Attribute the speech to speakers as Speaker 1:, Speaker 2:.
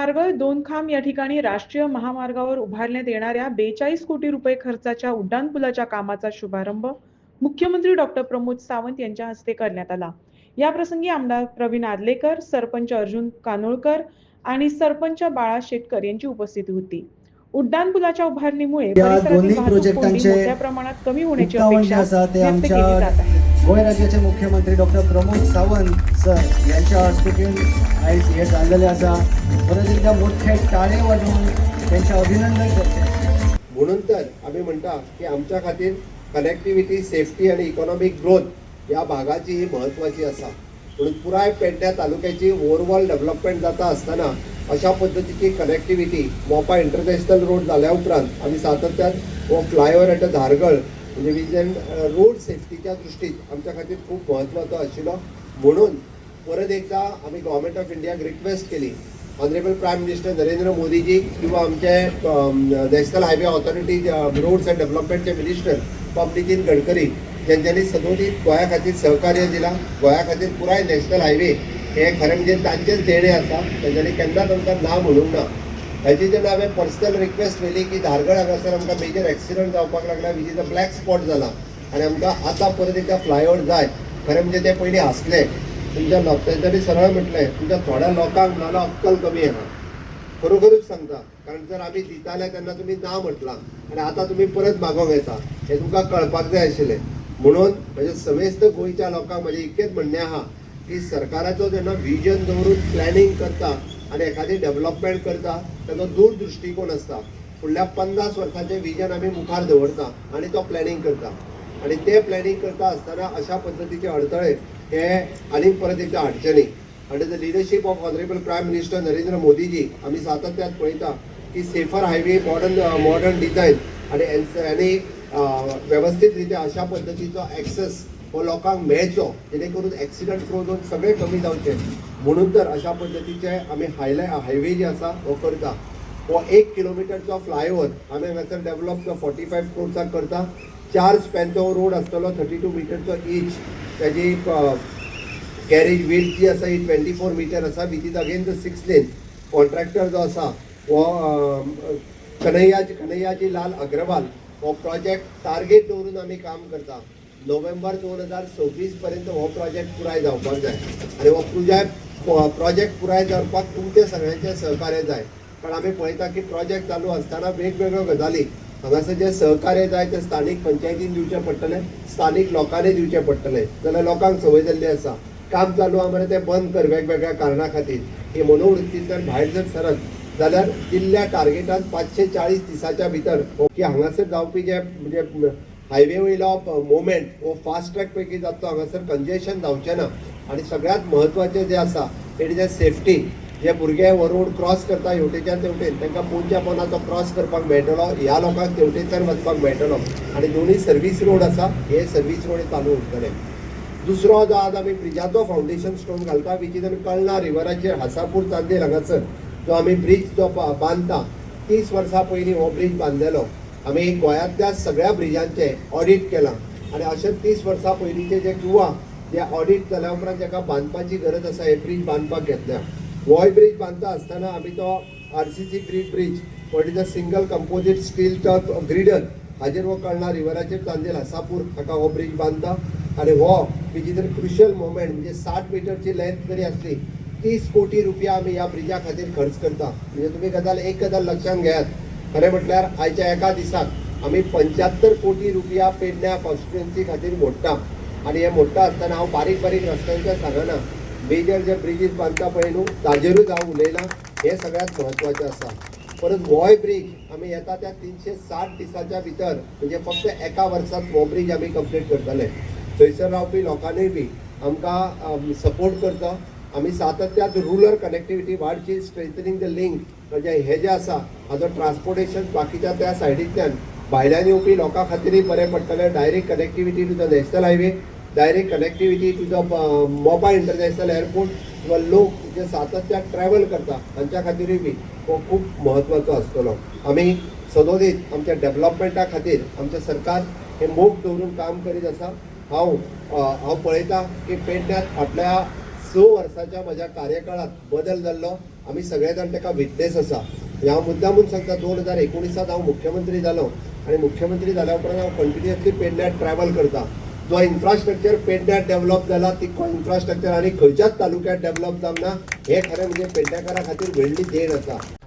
Speaker 1: नारगळ दोनखांब या ठिकाणी राष्ट्रीय महामार्गावर उभारण्यात येणाऱ्या बेचाळीस कोटी रुपये खर्चाच्या उड्डाणपुलाच्या कामाचा शुभारंभ मुख्यमंत्री डॉक्टर प्रमोद सावंत यांच्या हस्ते करण्यात आला. या प्रसंगी आमदार प्रवीण आदलेकर सरपंच अर्जुन कानोळकर आणि सरपंच बाळा शेटकर यांची उपस्थिती होती. उड्डाणपुलाच्या उभारणीमुळे
Speaker 2: या
Speaker 1: परिसरातील वाहतूक कोंडी मोठ्या प्रमाणात कमी होण्याची अपेक्षा व्यक्त केली जात आहे.
Speaker 2: गोंय राज्याचे मुख्यमंत्री डॉक्टर प्रमोद सावंत सर यांच्या हॉस्पिटल आयज हे जाल्लेले आसा परत एकदा मोठे टाळे वाजवून त्यांचे अभिनंदन करचे
Speaker 3: म्हणून तर आम्ही म्हणता की आमच्या खातीर कनेक्टिव्हिटी सेफ्टी आणि इकॉनॉमिक ग्रोथ या भागाची ही महत्वाची असा. म्हणून पुराय पेडण्या तालुक्याची ओव्हरऑल डेव्हलपमेंट जाता असताना अशा पद्धतीची कनेक्टिव्हिटी मोपा इंटरनॅशनल रोड जाल्या उपरांत आम्ही सातत्यात हो फ्लायओव्हर एट धारगळ म्हणजे विजन रोड सेफ्टीच्या दृष्टीत आमच्या खातीर खूप म्हत्वाचो आशिल्लो. म्हणून परत एकदा आम्ही गव्हर्मेंट ऑफ इंडियाक रिक्वेस्ट केली. Honourable prime minister Narendra Modiji किंवा आमचे national highway authority roads and डेव्हलपमेंटचे minister पंप नितीन गडकरी त्यांच्यानी सदोदित गोंया खातीर सहकार्य दिला. गोंया खातीर पुराय नॅशनल हायवे हे खरें म्हणजे तांचेच देणे आसा. त्यांच्यानी केन्नाच आमकां ना म्हणूंक ना. हेजी जेन्ना हांवें पर्सनल रिक्वेस्ट केली की धारगड हांगासर आमकां मेजर एक्सिडंट जावपाक लागला which is a black spot जाला आनी आमकां आतां परत एकदा फ्लायओवर जाय. खरें म्हणजे ते पयलीं हांसले. तुमच्या लोक सरळ म्हटलें तुमच्या थोड्या लोकांक नाल्या अक्कल कमी आहा खरोखरूच सांगता. कारण जर आम्ही दिताले तेन्ना तुम्ही ना म्हटलां आनी आतां तुमी परत मागोंक येता हें तुमकां कळपाक जाय आशिल्लें. म्हणून म्हज्या समेस्त गोंयच्या लोकांक म्हजें इतकेंच म्हणणें आहा की सरकाराचो जेन्ना विजन दवरून प्लॅनिंग करता आनी एखादी डेव्हलपमेंट करता ताचो दूर दृश्टिकोन आसता फुडल्या पन्नास वर्सांचें विजन आमी मुखार दवरता आनी तो प्लॅनिंग करता. आणि ते प्लॅनिंग करता असताना अशा पद्धतीचे अडथळे हे आनीक परत एकदा हाडचे न्ही under the leadership of honourable prime minister Narendra Modiji आम्ही सातत्यात पळयता की safer highway modern modern design आणि एन्स- आणि अं, अशा पद्धतीचा ॲक्सेस हो लोकांक मेळचो जेणे करून एक्सिडंट करून सगळे कमी जावचे. म्हणून तर अशा पद्दतीचे आम्ही हायले हायवे जे आसा हो करता. हो एक किलोमिटरचो फ्लायओव्हर आम्ही हांगासर डेव्हलप फोर्टी फायव्ह क्रोर्साक करता. चार स्पॅनचो रोड आसतलो थर्टी टू मिटरचो इच त्याची कॅरेज वेट जी आसा ही ट्वेंटी फोर मिटर आसा. With is again the six lane contractor जो आसा हो अं, कन्हैयाजी कन्हैयाजी लाल अग्रवाल हो प्रोजेक्ट टार्गेट दवरून आमी काम करता. नोव्हेंबर दोन हजार सव्वीस पर्यंत हो प्रोजेक्ट पुराय जावपाक जाय. आनी हो प्रोजेक्ट हो, प्रोजेक्ट पुराय जावपाक तुमचे सगळ्यांचे सहकार्य जाय. कारण आमी पळयता की प्रोजेक्ट चालू आसतना वेगवेगळ्यो गजाली. हांगासर जे सहकार्य जाय ते स्थानीक पंचायतीन दिवचें पडटलें स्थानीक लोकांनी दिवचें पडटलें. जाल्यार लोकांक संवय जाल्ली आसा. काम चालू आहा मरे तें बंद कर वेगवेगळ्या कारणां खातीर. ही मनोवृत्तींतल्यान भायर जर सरत जाल्यार दिल्ल्या टार्गेटान पांचशे चाळीस दिसाच्या भितर हो- की हांगासर जावपी जे म्हणजे हायवे वयलो मुवमेंट हो फास्ट ट्रॅक पैकी जाता हांगासर कंजेशन जावचें ना. आनी सगळ्यांत म्हत्वाचें जें आसा इट इज अ सेफ्टी. जे भुरगे हो रोड क्रॉस करता हेवटेच्यान तेवटेन तांकां पोनच्या पोना तो क्रॉस करपाक मेळटलो ह्या लोकांक तेवटेच्यान वचपाक मेळटलो आनी दोनूय सर्वीस रोड आसा हे सर्वीस रोड चालू उरतले दुसरो जो आज आमी ब्रिजाचो फावंडेशन स्टोन घालता विच इज कळना रिवराचेर हासापूर चांदेर हांगासर. जो आमी ब्रीज जो बांदता तीस वर्सां पयलीं हो ब्रीज बांदलेलो आमी गोंयांतल्या सगळ्या ब्रिजांचे ऑडिट केलां. आनी अशे तीस वर्सां पयलींचे जे किंवा जे ऑडिट जाल्या उपरांत जेका बांदपाची गरज आसा हे ब्रीज बांदपाक घेतल्या वॉय ब्रीज बांदता आसतना आमी तो R C C girder bridge what is a single composite steel top girder हाजेर हो कळना रिवराचेर चांदेल आसापूर हाका हो ब्रीज बांदता आनी हो तिची इज क्रुशल मोमेंट म्हणजे साठ मिटरची लेंथ जरी आसली तीस कोटी रुपया आमी ह्या ब्रिजा खातीर खर्च करता. म्हणजे तुमी गजाल एक गजाल लक्षांत घेयात. खरें म्हटल्यार आयच्या एका दिसाक आमी पंच्यात्तर कोटी रुपया पेडण्या कॉन्स्टिट्युएन्सी खातीर मोडटा. आनी हे मोडटा आसतना हांव बारीक बारीक रस्त्यांचें सांगना मेजर जे ब्रिजीस बांदता पळय न्हू ताजेरूच हांव उलयलां हे सगळ्यांत म्हत्वाचें आसा. परत होय ब्रीज आमी येता त्या तीनशे साठ दिसाच्या भितर म्हणजे फक्त एका वर्सांत हो ब्रीज आमी कंप्लीट करतले. थंयसर रावपी लोकांनीय बी आमकां सपोर्ट करता. आमी सातत्यात रुरल कनेक्टिविटी वाडची स्ट्रेंथनिंग द लिंक म्हणजे हे जे आसा हाजो ट्रान्सपोर्टेशन बाकीच्या त्या सायडींतल्यान भायल्यान येवपी लोकां खातीरय बरें पडटलें. Direct connectivity to the national highway direct connectivity to the Mopa international airport किंवा लोक जे सातत्यान ट्रॅव्हल करता तांच्या खातीरूय बी हो खूब म्हत्वाचो आसतलो आमी सदोदीत आमच्या डेव्हलपमेंटा खातीर आमचें सरकार हे मोग दवरून काम करीत आसा हांव हांव पळयतां की पेडण्यात फाटल्या स वर्साच्या म्हज्या कार्यकाळात बदल जाल्लो. आमी सगळे जाण ताका विटनेस आसा ह्या मुद्दामून सांगता दोन हजार एकोणिसात हांव मुख्यमंत्री जालो आनी मुख्यमंत्री जाल्या उपरांत हांव कंटिन्युअसली पेडण्यात ट्रॅव्हल करता. जो इन्फ्रास्ट्रक्चर पेडण्यात डेव्हलप जाला तितको इन्फ्रास्ट्रक्चर आनी खंयच्याच तालुक्यात डेव्हलप जावना हे खरें म्हणजे पेडणेकारा खातीर व्हडली देण आसा